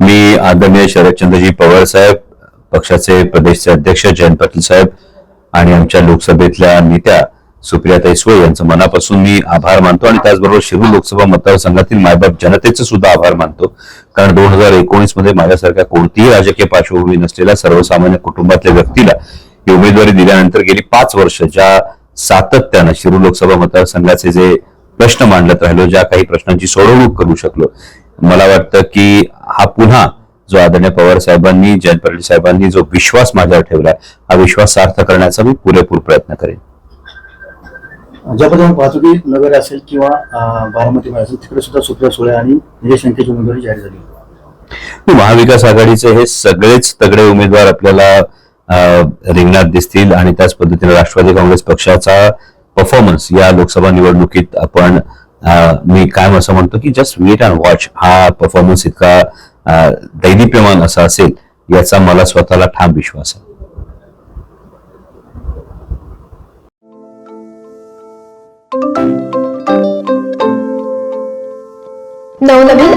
मी आदरणीय शरदचंद्रजी पवार साहेब पक्षाचे प्रदेशचे अध्यक्ष जयंत पाटील साहेब आणि आमच्या लोकसभेतल्या नेत्या सुप्रियाताई सुळे यांचं मनापासून मी आभार मानतो आणि त्याचबरोबर शिरूर लोकसभा मतदारसंघातील मायबाप जनतेचे सुद्धा आभार मानतो. कारण दोन हजार एकोणीसमध्ये माझ्यासारख्या कोणतीही राजकीय पार्श्वभूमी नसलेल्या सर्वसामान्य कुटुंबातल्या व्यक्तीला ही उमेदवारी दिल्यानंतर गेली पाच वर्ष ज्या सातत्यानं शिरूर लोकसभा मतदारसंघाचे जे प्रश्न मांडत राहिलो ज्या काही प्रश्नांची सोडवणूक करू शकलो. मला वाटतं की हा पुन्हा जो आदरणीय पवार साहेबांनी जयंत पाटील साहेबांनी जो विश्वास माझ्यावर ठेवला हा विश्वास सार्थ करण्याचा मी पुरेपूर प्रयत्न करेन. ज्या पद्धतीने पाहतो की नगर असेल किंवा अं, बारामतीमध्ये असेल तिकडे सुद्धा सुप्रिया सुळे आणि निलेश लंकेची उमेदवारी जाहीर झाली. महाविकास आघाडीचे हे सगळेच तगडे उमेदवार आपल्याला रिंगणात दिसतील आणि त्याच पद्धतीने राष्ट्रवादी काँग्रेस पक्षाचा परफॉर्मन्स या लोकसभा निवडणुकीत आपण मी कायम असं म्हणतो की जस्ट वेट अँड वॉच हा परफॉर्मन्स इतका अं, दैदिप्यमान असा असेल याचा मला स्वतःला ठाम विश्वास आहे.